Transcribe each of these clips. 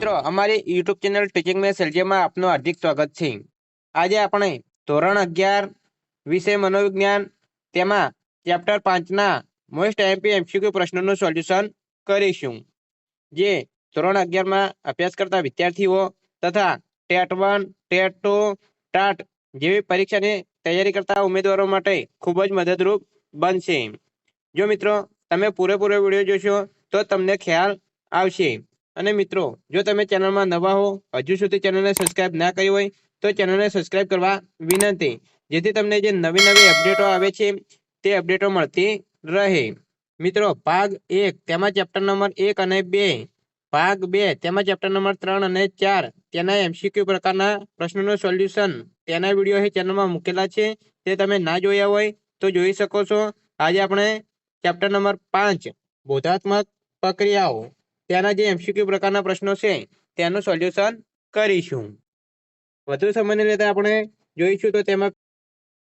મિત્રો, અમારી YouTube channel teaching me સેલજીમાં આપનું હાર્દિક સ્વાગત છે. આજે આપણે ધોરણ અગિયાર વિષય મનોવિજ્ઞાન, તેમાં ચેપ્ટર પાંચના મોસ્ટ એમપી એમસીક્યુ પ્રશ્નોનું સોલ્યુશન કરીશું. જે ધોરણ અગિયારમાં અભ્યાસ કરતા વિદ્યાર્થીઓ તથા TET one, TET two, TAT જેવી પરીક્ષાની તૈયારી કરતા ઉમેદવારો માટે ખૂબ જ મદદરૂપ બનશે. જો મિત્રો, તમે પૂરેપૂરો વીડિયો જોશો તો તમને ખ્યાલ આવશે. અને મિત્રો, જો તમે ચેનલમાં નવા હો, હજુ સુધી ચેનલને સબસ્ક્રાઇબ ના કરી હોય, તો ચેનલને સબસ્ક્રાઇબ કરવા વિનંતી. જેથી તમને જે નવી નવી અપડેટો આવે છે, તે અપડેટો મળતી રહે. મિત્રો, ભાગ એક, તેમાં ચેપ્ટર નંબર એક અને બે. ભાગ બે, તેમાં ચેપ્ટર નંબર ત્રણ અને ચાર. તેના એમસીક્યુ પ્રકારના પ્રશ્નોનું સોલ્યુશન તેના વીડિયો એ ચેનલમાં મૂકેલા છે. તે તમે ના જોયા હોય, તો જોઈ શકો છો. આજે આપણે ચેપ્ટર નંબર પાંચ, બોધાત્મક પ્રક્રિયાઓ. તેના જે એમસીક્યુ પ્રકારના પ્રશ્નો છે તેનું સોલ્યુશન કરીશું. વધુ સમયને લેતા આપણે જોઈશું તો તેમાં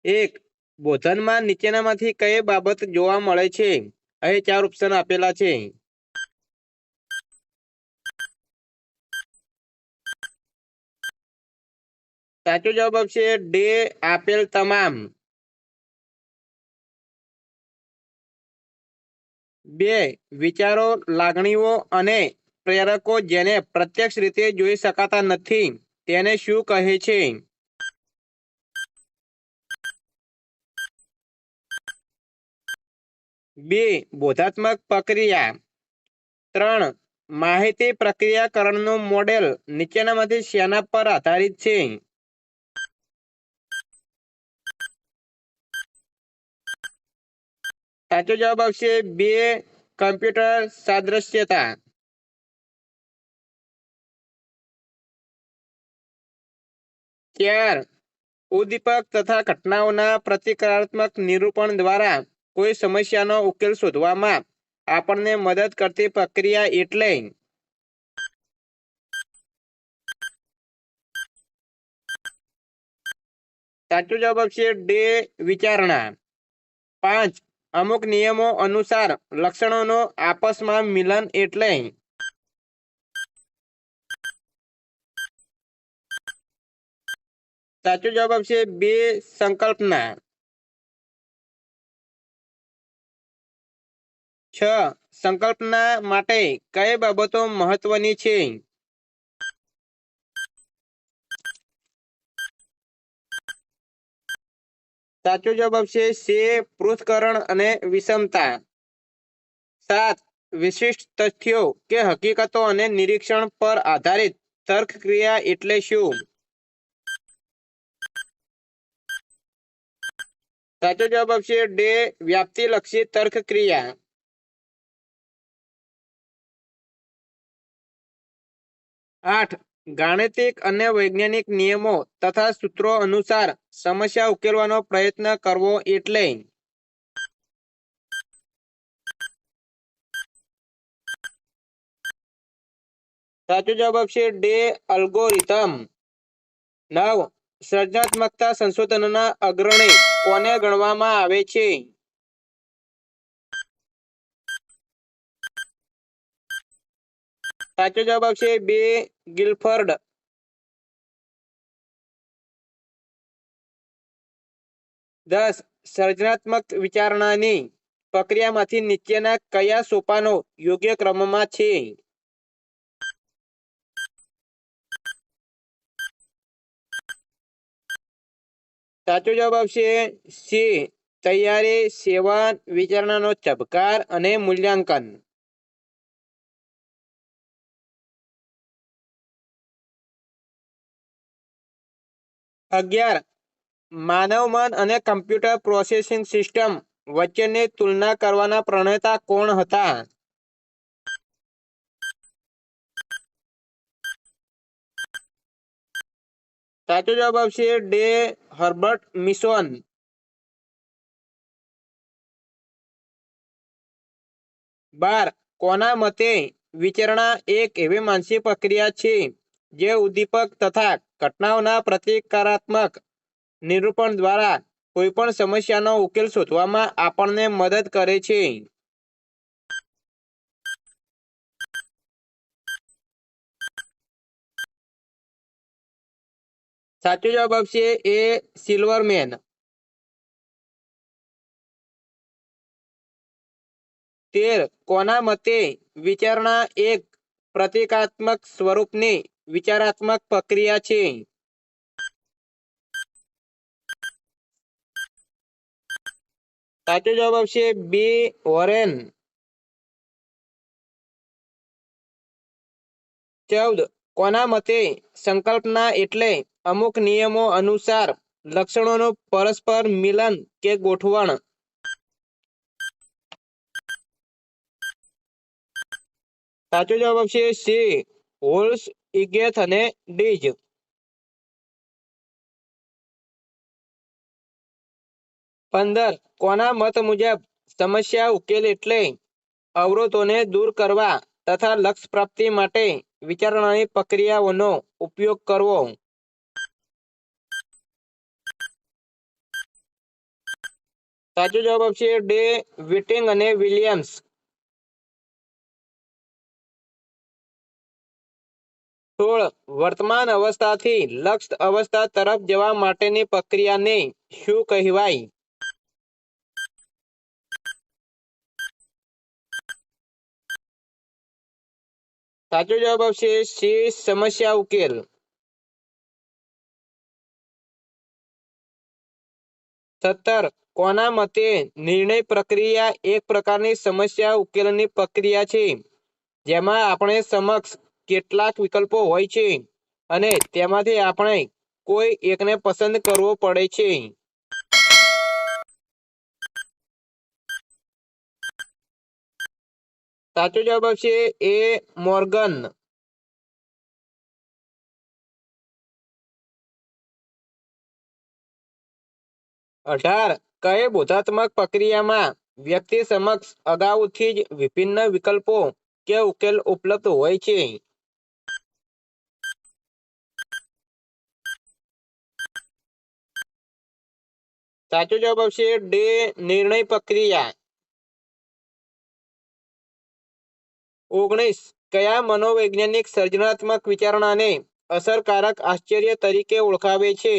એક, બોધનમાં નીચેનામાંથી કઈ બાબત જોવા મળે છે? અહીં ચાર ઓપ્શન આપેલા છે. સાચો જવાબ આપશે ડે, આપેલ તમામ. બે, વિચારો, લાગણીઓ અને પ્રેરકો જેને પ્રત્યક્ષ રીતે જોઈ શકાતા નથી, તેને શું કહે છે? બે, બોધાત્મક પ્રક્રિયા. ત્રણ, માહિતી પ્રક્રિયાકરણનું મોડેલ નીચેનામાંથી શેના પર આધારિત છે? સાચો જવાબ આવશે બે કમ્પ્યુટર સાદ્રશ્યતા. ચાર, ઉદ્દીપક તથા ઘટનાઓના પ્રતિકારાત્મક નિરૂપણ દ્વારા કોઈ સમસ્યાનો ઉકેલ શોધવામાં આપણને મદદ કરતી પ્રક્રિયા એટલે સાચો જવાબ આવશે ડે વિચારણા. પાંચ અમુક નિયમો અનુસાર લક્ષણોનો આપસમાં મિલન એટલે સાચો જવાબ આવશે બે સંકલ્પના. છ સંકલ્પના માટે કઈ બાબતો મહત્વની છે? સાચો જવાબ આવશે સે પૃથકરણ અને વિષમતા. સાત, વિશિષ્ટ તથ્યો કે હકીકતો અને નિરીક્ષણ પર આધારિત તર્ક ક્રિયા એટલે શું? સાચો જવાબ આવશે ડે, વ્યાપ્તિલક્ષી તર્ક ક્રિયા આઠ ગાણિતિક અને વૈજ્ઞાનિક નિયમો તથા સૂત્રો અનુસાર સમસ્યા ઉકેલવાનો પ્રયત્ન કરવો એટલે સાચો જવાબ છે ડે અલ્ગોરિધમ. નવ સર્જનાત્મકતા સંશોધનના અગ્રણી કોને ગણવામાં આવે છે? સાચો જવાબ આવશે બે ગિલફર્ડ. દસ, સર્જનાત્મક વિચારણાની પ્રક્રિયામાંથી નીચેના કયા સોપાનો યોગ્ય ક્રમમાં છે? સાચો જવાબ આવશે સી, તૈયારી, સેવા, વિચારણાનો ચબકાર અને મૂલ્યાંકન. અગિયાર. માનવ મન અને કમ્પ્યુટર પ્રોસેસિંગ સિસ્ટમ વચ્ચેની તુલના કરવાના પ્રણેતા કોણ હતા? સાચો જવાબ આવશે ડે હર્બર્ટ મિશોન. બાર. કોના મતે વિચારણા એક એવી માનસિક પ્રક્રિયા છે? જે ઉદ્દીપક તથા ઘટનાઓના પ્રતિકારાત્મક નિરૂપણ દ્વારા કોઈપણ સમસ્યાનો ઉકેલ શોધવામાં આપણને મદદ કરે છે. સાચો જવાબ આપશે એ સિલ્વરમેન. તેર કોના મતે વિચારણા એક પ્રતિકાત્મક સ્વરૂપની વિચારાત્મક પ્રક્રિયા છે. સાચો જવાબ આવશે બે વોરેન. ચૌદ, કોના મતે સંકલ્પના એટલે અમુક નિયમો અનુસાર લક્ષણોનું પરસ્પર મિલન કે ગોઠવણ? સાચો જવાબ આવશે સી, હોલ્સ ઇગેથ અને ડીજ. પંદર, કોના મત મુજબ સમસ્યા ઉકેલ એટલે અવરોધોને દૂર કરવા તથા લક્ષ્ય પ્રાપ્તિ માટે વિચારણાની પ્રક્રિયાઓનો ઉપયોગ કરવો? સાચો જવાબ છે ડે વિટિંગ અને વિલિયમ્સ. સોળ, વર્તમાન અવસ્થાથી લક્ષ અવસ્થા તરફ જવા માટેની પ્રક્રિયાને શું કહેવાય? સાચો જવાબ આવશે સી, સમસ્યા ઉકેલ. સત્તર, કોના મતે નિર્ણય પ્રક્રિયા એક પ્રકારની સમસ્યા ઉકેલની પ્રક્રિયા છે? જેમાં આપણે સમક્ષ કેટલાક વિકલ્પો હોય છે. અને તેમાંથી આપણે કોઈ એકને પસંદ કરવો પડે છે. સાચો જવાબ આવશે એ મોર્ગન. અઢાર. કઈ બોધાત્મક પ્રક્રિયામાં વ્યક્તિ સમક્ષ અગાઉથી જ વિભિન્ન વિકલ્પો કે ઉકેલ ઉપલબ્ધ હોય છે? સાચો જવાબ આવશે ડે નિર્ણય પ્રક્રિયા. ઓગણીસ. કયા મનોવૈજ્ઞાનિક સર્જનાત્મક વિચારણાને અસરકારક આશ્ચર્ય તરીકે ઓળખાવે છે?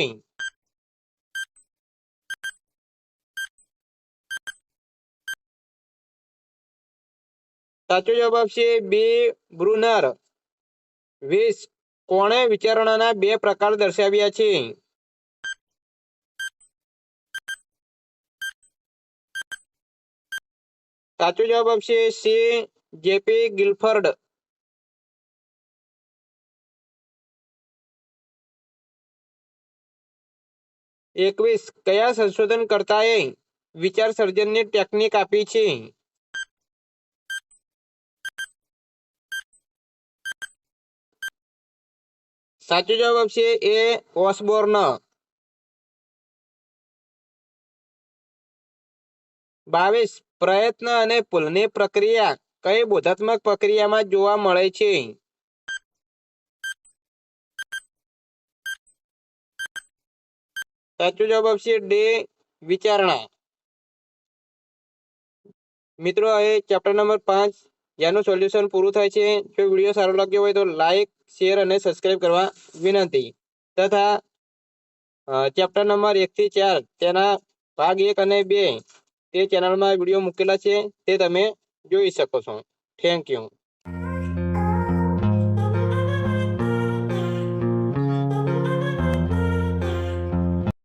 સાચો જવાબ આવશે બે. બ્રુનર. વીસ કોણે વિચારણાના બે પ્રકાર દર્શાવ્યા છે? સાચો જવાબ આવશે સી જેપી ગિલફર્ડ. એકવીસ, કયા સંશોધનકર્તાએ વિચાર સર્જનની ટેકનિક આપી છે? સાચો જવાબ આવશે એ ઓસબોર્ન. બાવીસ પ્રયત્ન અને ભૂલની પ્રક્રિયા કઈ બોધાત્મક પ્રક્રિયામાં જોવા મળે છે? સાચો જવાબ આવશે ડે વિચારણા. મિત્રો, હવે ચેપ્ટર નંબર પાંચ જેનું સોલ્યુશન પૂરું થાય છે. જો વીડિયો સારો લાગ્યો હોય તો લાઈક શેર અને સબસ્ક્રાઇબ કરવા વિનંતી. તથા ચેપ્ટર નંબર એકથી ચાર, તેના ભાગ એક અને બે તે ચેનલમાં વીડિયો મૂકેલા છે તે તમે જોઈ શકો છો. Thank you